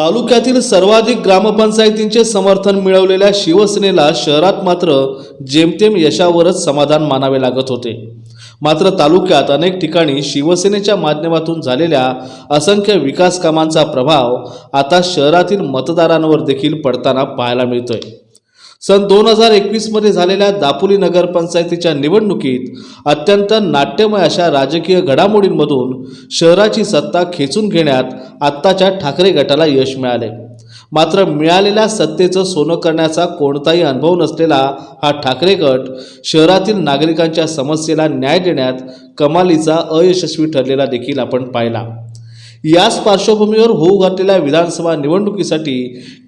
तालुक्यातील सर्वाधिक ग्रामपंचायतींचे समर्थन मिळवलेल्या शिवसेनेला शहरात मात्र जेमतेम यशावरच समाधान मानावे लागत होते. मात्र तालुक्यात अनेक ठिकाणी शिवसेनेच्या माध्यमातून झालेल्या असंख्य विकास कामांचा प्रभाव आता शहरातील मतदारांवर देखील पडताना पाहायला मिळतोय. सन दोन हजार एकवीसमध्ये झालेल्या दापोली नगरपंचायतीच्या निवडणुकीत अत्यंत नाट्यमय अशा राजकीय घडामोडींमधून शहराची सत्ता खेचून घेण्यात आत्ताच्या ठाकरे गटाला यश मिळाले. मात्र मिळालेल्या सत्तेचं सोनं करण्याचा कोणताही अनुभव नसलेला हा ठाकरे गट शहरातील नागरिकांच्या समस्येला न्याय देण्यात कमालीचा अयशस्वी ठरलेला देखील आपण पाहिला. याच पार्श्वभूमीवर होऊ घातलेल्या विधानसभा निवडणुकीसाठी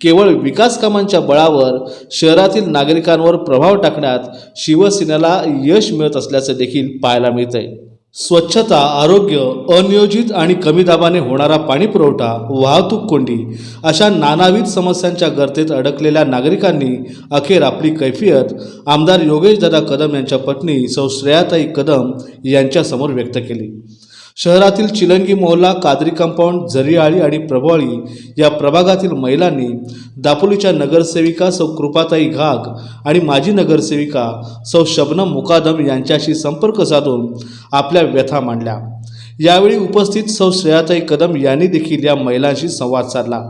केवळ विकास कामांच्या बळावर शहरातील नागरिकांवर प्रभाव टाकण्यात शिवसेनेला यश मिळत असल्याचं देखील पाहायला मिळतंय. स्वच्छता आरोग्य अनियोजित आणि कमी दाबाने होणारा पाणी पुरवठा वाहतूक कोंडी अशा नानाविध समस्यांच्या गर्तेत अडकलेल्या नागरिकांनी अखेर आपली कैफियत आमदार योगेशदादा कदम यांच्या पत्नी सौ श्रेयाताई कदम यांच्यासमोर व्यक्त केली. शहरातील चिलंगी मोहल्ला कादरी कंपाऊंड जरीआळी आणि प्रभाळी या प्रभागातील महिलांनी दापोलीच्या नगरसेविका सौ कृपाताई घाग आणि माजी नगरसेविका सौ शबनम मुकादम यांच्याशी संपर्क साधून आपल्या व्यथा मांडल्या. यावेळी उपस्थित सौ श्रेयाताई कदम यांनी देखील या महिलांशी संवाद साधला.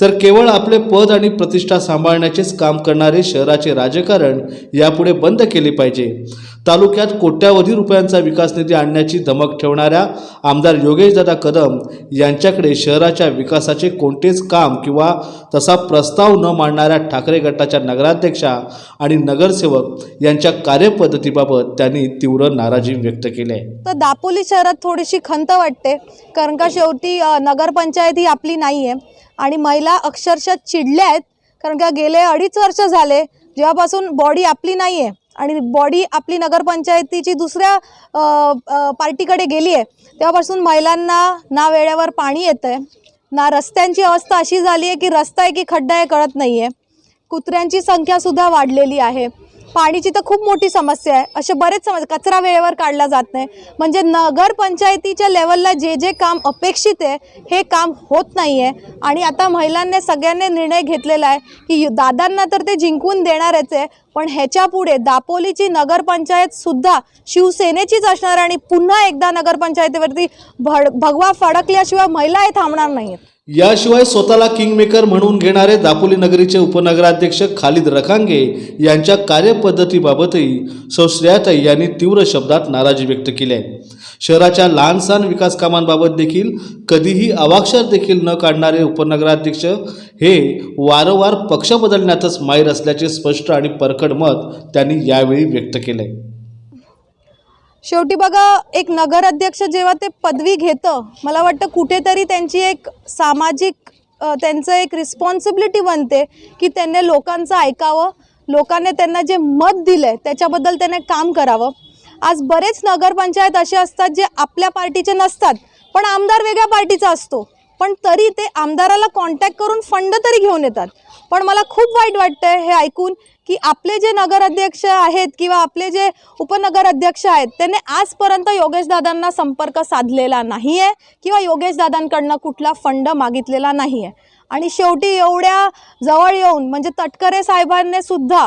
तर केवळ आपले पद आणि प्रतिष्ठा सांभाळण्याचेच काम करणारे शहराचे राजकारण यापुढे बंद केले पाहिजे. तालुक्यात कोट्यावधी रुपयांचा विकास निधी आणण्याची धमक ठेवणाऱ्या आमदार योगेशदादा कदम यांच्याकडे शहराच्या विकासाचे कोणतेच काम किंवा तसा प्रस्ताव न मांडणाऱ्या ठाकरे गटाच्या नगराध्यक्षा आणि नगरसेवक यांच्या कार्यपद्धतीबाबत त्यांनी तीव्र नाराजी व्यक्त केली. आहे तर दापोली शहरात थोडीशी खंत वाटते कारण का शेवटी नगरपंचायत ही आपली नाही आहे आणि महिला अक्षरशः चिडल्या आहेत कारण का गेले अडीच वर्ष झाले जेव्हापासून बॉडी आपली नाही आहे आणि बॉडी आपली नगरपंचायतीची दुसऱ्या पार्टीकडे गेली आहे तेव्हापासून महिलांना ना वेळेवर पाणी येतं आहे ना रस्त्यांची अवस्था अशी झाली आहे की रस्ता आहे की खड्डा आहे कळत नाही आहे कुत्र्यांची संख्यासुद्धा वाढलेली आहे. पाणीची तर खूप मोठी समस्या आहे. असे बरेच समस्या कचरा वेळेवर काढला जात नाही. म्हणजे नगरपंचायतीच्या लेवलला जे जे काम अपेक्षित आहे हे काम होत नाही आहे आणि आता महिलांनी सगळ्यांनी निर्णय घेतलेला आहे की यु- दादांना तर ते जिंकून देणारच आहे. पण ह्याच्यापुढे दापोलीची नगरपंचायत सुद्धा शिवसेनेचीच असणार आणि पुन्हा एकदा नगरपंचायतीवरती भड भगवा फडकल्याशिवाय महिला हे थांबणार नाहीत याशिवाय स्वतःला किंगमेकर म्हणून घेणारे दापोली नगरीचे उपनगराध्यक्ष खालिद रखांगे यांच्या कार्यपद्धतीबाबतही सौश्रयाताई यांनी तीव्र शब्दात नाराजी व्यक्त केली आहे. शहराच्या लहानसहान विकास कामांबाबत देखील कधीही अवाक्षर देखील न काढणारे उपनगराध्यक्ष हे वारंवार पक्ष बदलण्यातच माहीर असल्याचे स्पष्ट आणि परखड मत त्यांनी यावेळी व्यक्त केले शेवटी बघा एक नगराध्यक्ष जेव्हा ते पदवी घेतं मला वाटतं कुठेतरी त्यांची एक सामाजिक त्यांचं एक रिस्पॉन्सिबिलिटी बनते की त्यांनी लोकांचं ऐकावं लोकांनी त्यांना जे मत दिलं आहे त्याच्याबद्दल त्याने काम करावं. आज बरेच नगरपंचायत असे असतात जे आपल्या पार्टीचे नसतात पण आमदार वेगळ्या पार्टीचा असतो. पण तरी ते आमदाराला कॉन्टॅक्ट करून फंड तरी घेऊन येतात. पण मला खूप वाईट वाटतंय हे ऐकून की आपले जे नगराध्यक्ष आहेत किंवा आपले जे उपनगराध्यक्ष आहेत त्यांनी आजपर्यंत योगेशदादांना संपर्क साधलेला नाही आहे किंवा योगेशदादांकडनं कुठला फंड मागितलेला नाही आहे आणि शेवटी एवढ्या जवळ येऊन म्हणजे तटकरे साहेबांनी सुद्धा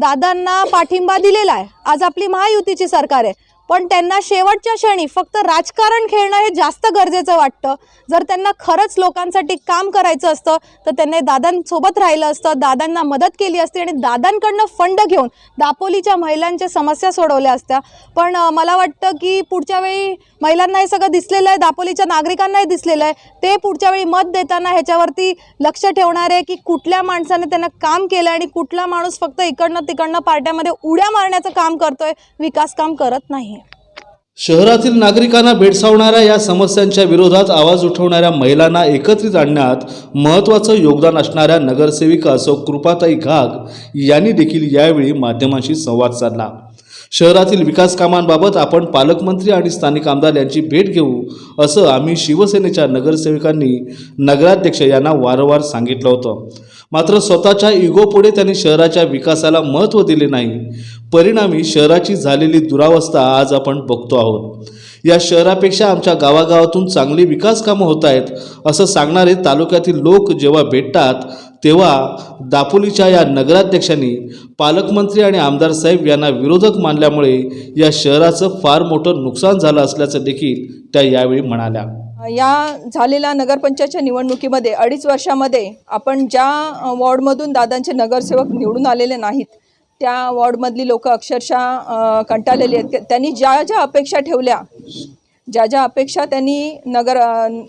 दादांना पाठिंबा दिलेला आहे. आज आपली महायुतीची सरकार आहे. पण त्यांना शेवटच्या क्षणी फक्त राजकारण खेळणं हे जास्त गरजेचं वाटतं. जर त्यांना खरंच लोकांसाठी काम करायचं असतं तर त्यांनी दादांसोबत राहिलं असतं दादांना मदत केली असती आणि दादांकडनं फंड घेऊन दापोलीच्या महिलांच्या समस्या सोडवल्या असत्या. पण मला वाटतं की पुढच्या वेळी महिलांना हे सगळं दिसलेलं आहे दापोलीच्या नागरिकांनाही दिसलेलं आहे. ते पुढच्या वेळी मत देताना ह्याच्यावरती लक्ष ठेवणार आहे की कुठल्या माणसाने त्यांना काम केलं आणि कुठला माणूस फक्त इकडनं तिकडनं पार्ट्यामध्ये उड्या मारण्याचं काम करतोय विकास काम करत नाही. शहरातील नागरिकांना भेडसावणाऱ्या या समस्यांच्या विरोधात आवाज उठवणाऱ्या महिलांना एकत्रित आणण्यात महत्त्वाचं योगदान असणाऱ्या नगरसेविका सौ कृपाताई घाग यांनी देखील यावेळी माध्यमांशी संवाद साधला. शहरातील विकास कामांबाबत आपण पालकमंत्री आणि स्थानिक आमदार यांची भेट घेऊ असं आम्ही शिवसेनेच्या नगरसेवकांनी नगराध्यक्ष यांना वारंवार सांगितलं होतं. मात्र स्वतःच्या इगोपुढे त्यांनी शहराच्या विकासाला महत्त्व दिले नाही. परिणामी शहराची झालेली दुरावस्था आज आपण बघतो आहोत. या शहरापेक्षा आमच्या गावागावातून चांगली विकास कामं होत आहेत असं सांगणारे तालुक्यातील लोक जेव्हा भेटतात तेव्हा दापोलीच्या या नगराध्यक्षांनी पालकमंत्री आणि आमदार साहेब यांना विरोधक मानल्यामुळे या शहराचं फार मोठं नुकसान झालं असल्याचं देखील त्या यावेळी म्हणाल्या. या झालेल्या नगरपंचायतच्या निवडणुकीमध्ये अडीच वर्षामध्ये आपण ज्या वॉर्डमधून दादांचे नगरसेवक निवडून आलेले नाहीत त्या वॉर्डमधली लोक अक्षरशः कंटाळलेली आहेत. त्यांनी ज्या ज्या अपेक्षा ठेवल्या ज्या ज्या अपेक्षा त्यांनी नगर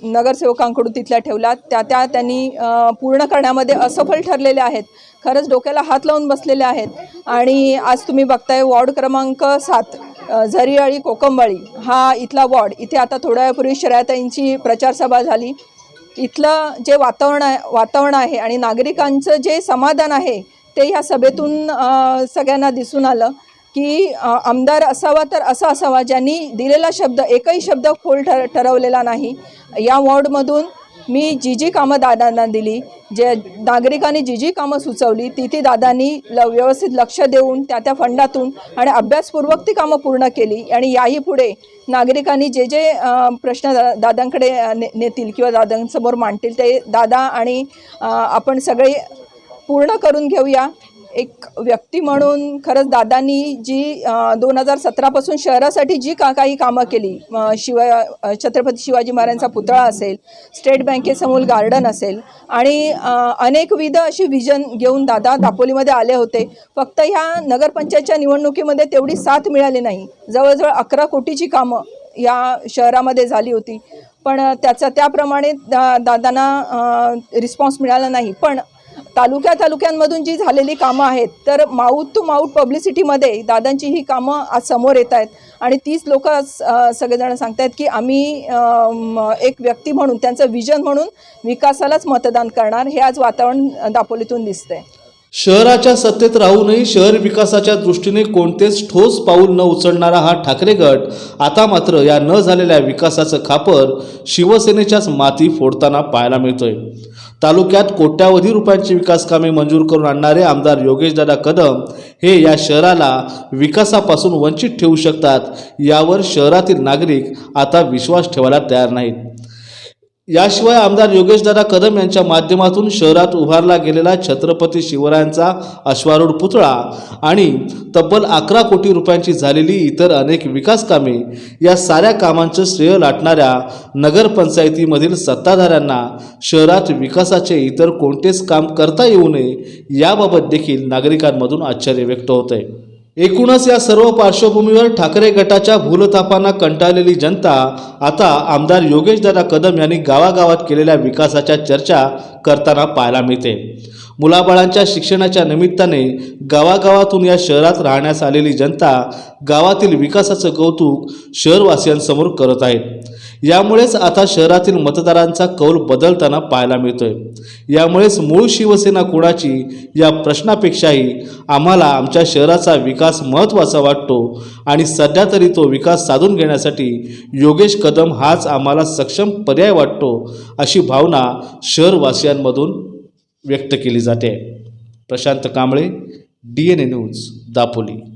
नगरसेवकांकडून तिथल्या ठेवल्या त्या त्या त्यांनी पूर्ण करण्यामध्ये असफल ठरलेले आहेत. खरंच डोक्याला हात लावून बसलेले आहेत. आणि आज तुम्ही बघताय वॉर्ड क्रमांक सात झरीआळी कोकंबळी हा इथला वॉर्ड. इथे आता थोड्या वेळापूर्वी श्रेयाताईंची प्रचारसभा झाली. इथलं जे वातावरण आहे वातावरण आहे आणि नागरिकांचं जे समाधान आहे ते ह्या सभेतून सगळ्यांना दिसून आलं की आमदार असावा तर असा असावा ज्यांनी दिलेला शब्द एकही शब्द खोल ठर ठरवलेला नाही. या वॉर्डमधून मी जी जी कामं दादांना दिली जे नागरिकांनी जी जी कामं सुचवली ती ती दादांनी ल व्यवस्थित लक्ष देऊन त्या त्या फंडातून आणि अभ्यासपूर्वक ती कामं पूर्ण केली आणि याही पुढे नागरिकांनी जे जे प्रश्न दा दादांकडे ने नेतील किंवा दादांसमोर मांडतील ते दादा आणि आपण सगळे पूर्ण करून घेऊया. एक व्यक्ती म्हणून खरंच दादांनी जी दोन हजार सतरापासून शहरासाठी जी का काही कामं केली शिवा छत्रपती शिवाजी महाराजांचा पुतळा असेल स्टेट बँकेसमोर गार्डन असेल आणि अनेकविध अशी विजन घेऊन दादा दापोलीमध्ये आले होते. फक्त ह्या नगरपंचायतच्या निवडणुकीमध्ये तेवढी साथ मिळाली नाही. जवळजवळ अकरा कोटीची कामं या शहरामध्ये झाली होती. पण त्याचा त्याप्रमाणे दा दादांना रिस्पॉन्स मिळाला नाही. पण तालुक्या तालुक्यांमधून जी झालेली कामं आहेत तर माऊथ टू माऊथ पब्लिसिटीमध्ये दादांची ही कामं आज समोर येत आहेत. आणि तीच लोक सगळेजण सांगतायत की आम्ही एक व्यक्ती म्हणून त्यांचं विजन म्हणून विकासालाच मतदान करणार हे आज वातावरण दापोलीतून दिसतंय. शहराच्या सत्तेत राहूनही शहर विकासाच्या दृष्टीने कोणतेच ठोस पाऊल न उचलणारा हा ठाकरे गट आता मात्र या न झालेल्या विकासाचं खापर शिवसेनेच्याच माती फोडताना पाहायला मिळतोय. तालुक्यात कोट्यावधी रुपयांची विकास कामे मंजूर करून आणणारे आमदार योगेशदादा कदम हे या शहराला विकासापासून वंचित ठेवू शकतात. यावर शहरातील नागरिक आता विश्वास ठेवायला तयार नाहीत. याशिवाय आमदार योगेशदादा कदम यांच्या माध्यमातून शहरात उभारला गेलेला छत्रपती शिवरायांचा अश्वारूढ पुतळा आणि तब्बल अकरा कोटी रुपयांची झालेली इतर अनेक विकास कामे या साऱ्या कामांचं श्रेय लाटणाऱ्या नगरपंचायतीमधील सत्ताधाऱ्यांना शहरात विकासाचे इतर कोणतेच काम करता येऊ नये याबाबत देखील नागरिकांमधून आश्चर्य व्यक्त होत आहे एकूणच या सर्व पार्श्वभूमीवर ठाकरे गटाच्या भूलथापांना कंटाळलेली जनता आता आमदार योगेशदादा कदम यांनी गावागावात केलेल्या विकासाच्या चर्चा करताना पाहायला मिळते. मुलाबाळांच्या शिक्षणाच्या निमित्ताने गावागावातून या शहरात राहण्यास आलेली जनता गावातील विकासाचं कौतुक शहरवासियांसमोर करत आहेत. यामुळेच आता शहरातील मतदारांचा कौल बदलताना पाहायला मिळतोय. यामुळेच मूळ शिवसेना कुणाची या प्रश्नापेक्षाही आम्हाला आमच्या शहराचा विकास महत्त्वाचा वाटतो आणि सध्या तरी तो विकास साधून घेण्यासाठी योगेश कदम हाच आम्हाला सक्षम पर्याय वाटतो अशी भावना शहरवासियांमधून व्यक्त केली जाते. Prashant Kamble D N A news Dapoli.